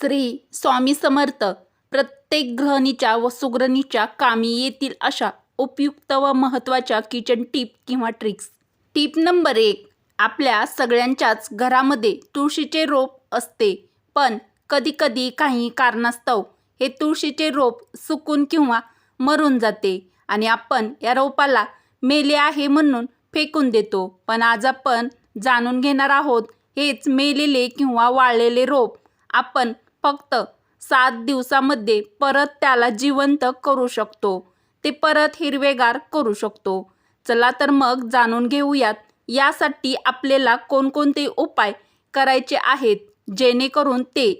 श्री स्वामी समर्थ प्रत्येक ग्रहणीच्या व सुग्रणीच्या कामी येतील अशा उपयुक्त व महत्त्वाच्या किचन टीप किंवा ट्रिक्स टीप नंबर एक आपल्या सगळ्यांच्याच घरामध्ये तुळशीचे रोप असते. पण कधीकधी काही कारणास्तव हे तुळशीचे रोप सुकून किंवा मरून जाते आणि आपण या रोपाला मेले आहे म्हणून फेकून देतो. पण आज आपण जाणून घेणार आहोत हेच मेलेले किंवा वाळलेले रोप आपण फक्त सात दिवसामध्ये परत त्याला जिवंत करू शकतो. ते परत हिरवेगार करू शकतो. चला तर मग जाणून घेऊयात यासाठी आपल्याला कोणकोणते उपाय करायचे आहेत जेणेकरून ते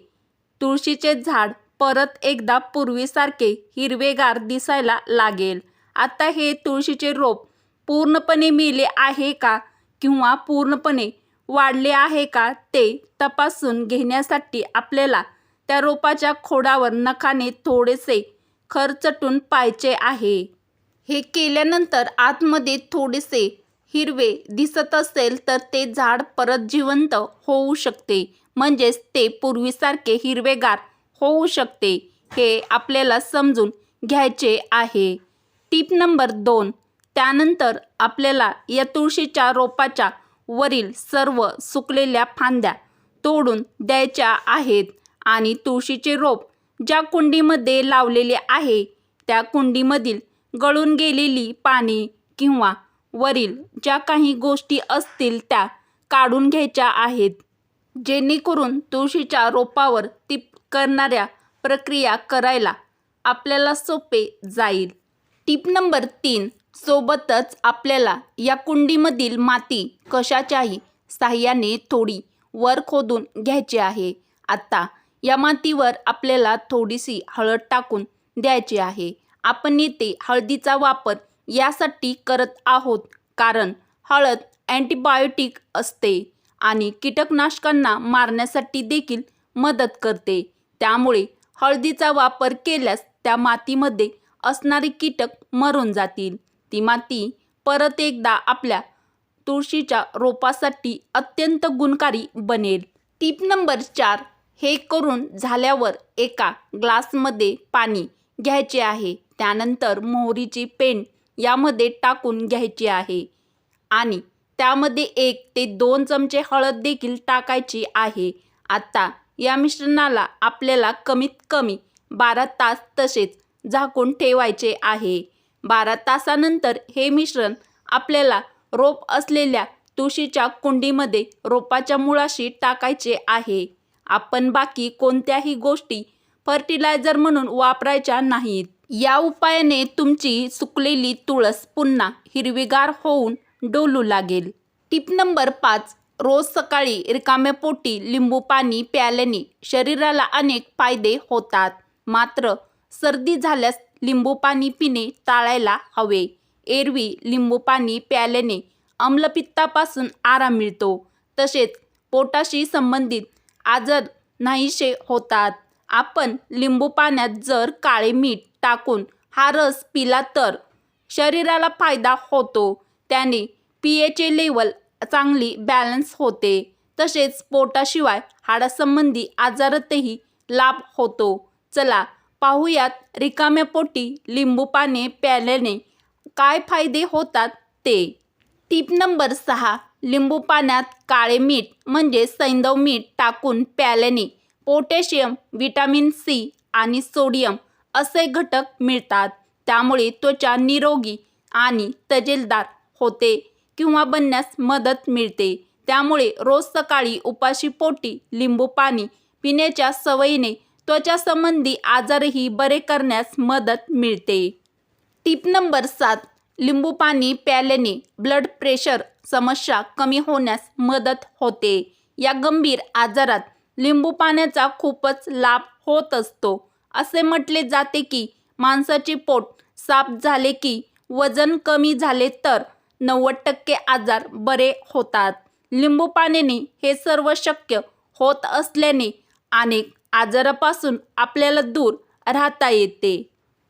तुळशीचे झाड परत एकदा पूर्वीसारखे हिरवेगार दिसायला लागेल. आता हे तुळशीचे रोप पूर्णपणे मेले आहे का किंवा पूर्णपणे वाढले आहे का ते तपासून घेण्यासाठी आपल्याला त्या रोपाच्या खोडावर नखाने थोडेसे खरचटून पाहायचे आहे. हे केल्यानंतर आतमध्ये थोडेसे हिरवे दिसत असेल तर ते झाड परत जिवंत होऊ शकते. म्हणजेच ते पूर्वीसारखे हिरवेगार होऊ शकते हे आपल्याला समजून घ्यायचे आहे. टीप नंबर दोन. त्यानंतर आपल्याला या तुळशीच्या रोपाच्या वरील सर्व सुकलेल्या फांद्या तोडून द्यायच्या आहेत. आणि तुळशीचे रोप ज्या कुंडीमध्ये लावलेले आहे त्या कुंडीमधील गळून गेलेली पाने किंवा वरील ज्या काही गोष्टी असतील त्या काढून घ्यायच्या आहेत जेणेकरून तुळशीच्या रोपावर ती करणाऱ्या प्रक्रिया करायला आपल्याला सोपे जाईल. टीप नंबर तीन सोबतच आपल्याला या कुंडीमधील माती कशाच्याही साह्याने थोडी वर खोदून घ्यायची आहे. आता या मातीवर आपल्याला थोडीशी हळद टाकून द्यायची आहे. आपण येथे हळदीचा वापर यासाठी करत आहोत कारण हळद अँटीबायोटिक असते आणि कीटकनाशकांना मारण्यासाठी देखील मदत करते. त्यामुळे हळदीचा वापर केल्यास त्या मातीमध्ये असणारे कीटक मरून जातील. ती माती परत एकदा आपल्या तुळशीच्या रोपासाठी अत्यंत गुणकारी बनेल. टीप नंबर चार हे करून झाल्यावर एका ग्लासमध्ये पाणी घ्यायचे आहे. त्यानंतर मोहरीची पेंड यामध्ये टाकून घ्यायची आहे. आणि त्यामध्ये एक ते दोन चमचे हळद देखील टाकायची आहे. आता या मिश्रणाला आपल्याला कमीत कमी बारा तास तसेच झाकून ठेवायचे आहे. बारा तासानंतर हे मिश्रण आपल्याला रोप असलेल्या तुळशीच्या कुंडीमध्ये रोपाच्या मुळाशी टाकायचे आहे. आपण बाकी कोणत्याही गोष्टी फर्टिलायझर म्हणून वापरायच्या नाहीत. या उपायाने तुमची सुकलेली तुळस पुन्हा हिरवीगार होऊन डोलू लागेल. टिप नंबर पाच रोज सकाळी रिकाम्या पोटी लिंबू पाणी प्यायल्याने शरीराला अनेक फायदे होतात. मात्र सर्दी झाल्यास लिंबू पाणी पिणे टाळायला हवे. एरवी लिंबू पाणी प्याल्याने आम्लपित्तापासून आराम मिळतो. तसेच पोटाशी संबंधित आजार नाहीसे होतात. आपण लिंबू पाण्यात जर काळे मीठ टाकून हा रस पिला तर शरीराला फायदा होतो. त्याने पी एचे लेवल चांगली बॅलन्स होते. तसेच पोटाशिवाय हाडासंबंधी आजारातही लाभ होतो. चला पाहूयात रिकाम्या पोटी लिंबू पाणी प्यायल्याने काय फायदे होतात ते. टीप नंबर सहा. लिंबू पाण्यात काळे मीठ म्हणजे सैंदव मीठ टाकून प्याल्याने पोटॅशियम विटॅमिन सी आणि सोडियम असे घटक मिळतात. त्यामुळे त्वचा निरोगी आणि तजेलदार होते किंवा बनण्यास मदत मिळते. त्यामुळे रोज सकाळी उपाशी पोटी लिंबू पाणी पिण्याच्या सवयीने त्वचासंबंधी आजारही बरे करण्यास मदत मिळते. टीप नंबर सात लिंबू पाणी प्यायल्याने ब्लड प्रेशर समस्या कमी होण्यास मदत होते. या गंभीर आजारात लिंबू पाण्याचा खूपच लाभ होत असतो. असे म्हटले जाते की माणसाचे पोट साफ झाले की वजन कमी झाले तर नव्वद टक्के आजार बरे होतात. लिंबू पाण्याने हे सर्व शक्य होत असल्याने अनेक आजारापासून आपल्याला दूर राहता येते.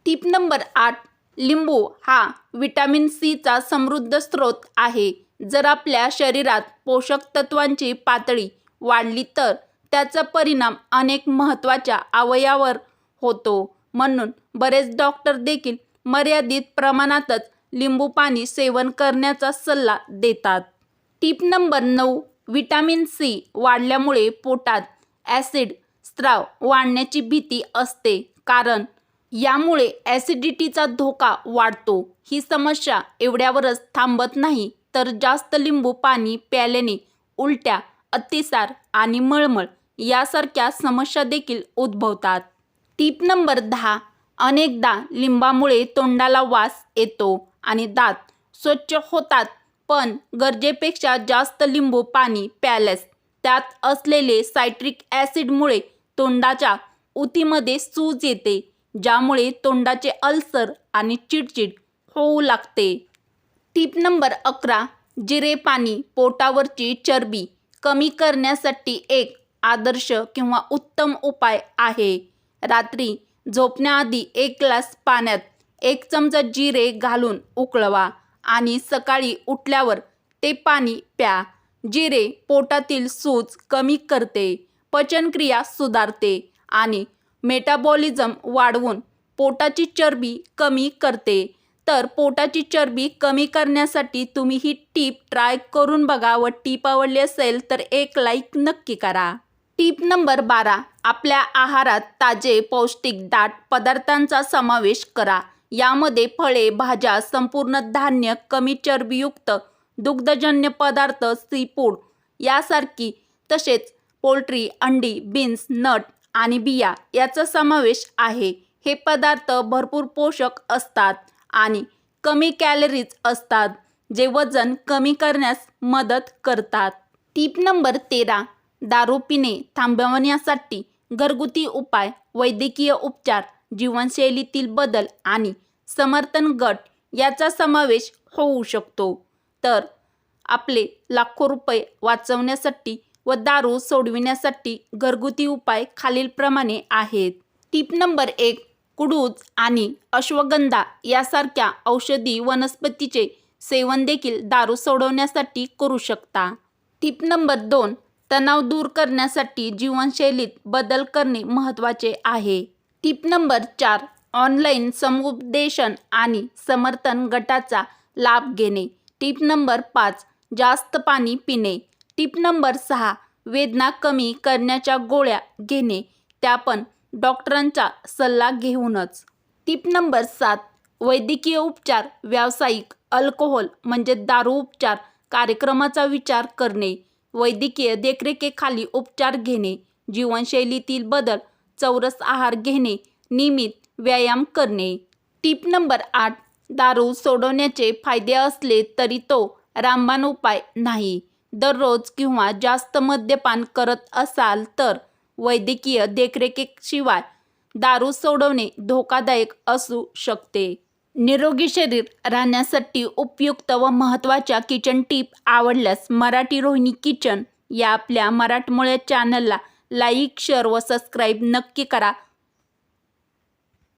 टीप नंबर आठ लिंबू हा विटॅमिन सीचा समृद्ध स्रोत आहे. जर आपल्या शरीरात पोषक तत्वांची पातळी वाढली तर त्याचा परिणाम अनेक महत्त्वाच्या अवयवावर होतो. म्हणून बरेच डॉक्टर देखील मर्यादित प्रमाणातच लिंबू पाणी सेवन करण्याचा सल्ला देतात. टीप नंबर नऊ विटॅमिन सी वाढल्यामुळे पोटात ॲसिड स्त्राव वाढण्याची भीती असते. कारण यामुळे ॲसिडिटीचा धोका वाढतो. ही समस्या एवढ्यावरच थांबत नाही तर जास्त लिंबू पाणी प्याल्याने उलट्या अतिसार आणि मळमळ यासारख्या समस्या देखील उद्भवतात. टीप नंबर दहा अनेकदा लिंबामुळे तोंडाला वास येतो आणि दात स्वच्छ होतात पण गरजेपेक्षा जास्त लिंबू पाणी प्यायल्यास त्यात असलेले सायट्रिक ॲसिडमुळे तोंडाच्या उतीमध्ये सूज येते. ज्यामुळे तोंडाचे अल्सर आणि चिडचिड होऊ लागते. टीप नंबर अकरा जिरे पाणी पोटावरची चरबी कमी करण्यासाठी एक आदर्श किंवा उत्तम उपाय आहे. रात्री झोपण्याआधी एक ग्लास पाण्यात एक चमचा जिरे घालून उकळवा आणि सकाळी उठल्यावर ते पाणी प्या. जिरे पोटातील सूज कमी करते पचनक्रिया सुधारते आणि मेटाबॉलिझम वाढवून पोटाची चरबी कमी करते. तर पोटाची चरबी कमी करण्यासाठी तुम्ही ही टीप ट्राय करून बघा व टीप आवडली असेल तर एक लाईक नक्की करा. टीप नंबर बारा आपल्या आहारात ताजे पौष्टिक दाट पदार्थांचा समावेश करा. यामध्ये फळे भाज्या संपूर्ण धान्य कमी चरबीयुक्त दुग्धजन्य पदार्थ सीफूड यासारखी तसेच पोल्ट्री अंडी बीन्स नट आणि बिया याचा समावेश आहे. हे पदार्थ भरपूर पोषक असतात आणि कमी कॅलरीज असतात जे वजन कमी करण्यास मदत करतात. टीप नंबर तेरा दारू पिणे थांबवण्यासाठी घरगुती उपाय वैद्यकीय उपचार जीवनशैलीतील बदल आणि समर्थन गट याचा समावेश होऊ शकतो. तर आपले लाखो रुपये वाचवण्यासाठी व दारू सोडविण्यासाठी घरगुती उपाय खालीलप्रमाणे आहेत. टीप नंबर एक कुडूज आणि अश्वगंधा यासारख्या औषधी वनस्पतीचे सेवन देखील दारू सोडवण्यासाठी करू शकता. टीप नंबर दोन तणाव दूर करण्यासाठी जीवनशैलीत बदल करणे महत्त्वाचे आहे. टीप नंबर चार ऑनलाईन समुपदेशन आणि समर्थन गटाचा लाभ घेणे. टीप नंबर पाच जास्त पाणी पिणे. टीप नंबर सहा वेदना कमी करण्याच्या गोळ्या घेणे त्या पण डॉक्टरांचा सल्ला घेऊनच. टिप नंबर सात वैद्यकीय उपचार व्यावसायिक अल्कोहोल म्हणजे दारू उपचार कार्यक्रमाचा विचार करणे वैद्यकीय देखरेखीखाली उपचार घेणे जीवनशैलीतील बदल चौरस आहार घेणे नियमित व्यायाम करणे. टीप नंबर आठ दारू सोडवण्याचे फायदे असले तरी तो रामबाण उपाय नाही. दररोज किंवा जास्त मद्यपान करत असाल तर वैद्यकीय देखरेखीशिवाय दारू सोडवणे धोकादायक असू शकते. निरोगी शरीर राहण्यासाठी उपयुक्त व महत्त्वाच्या किचन टीप आवडल्यास मराठी रोहिणी किचन या आपल्या मराठमोळ्या चॅनलला लाईक शेअर व सबस्क्राईब नक्की करा.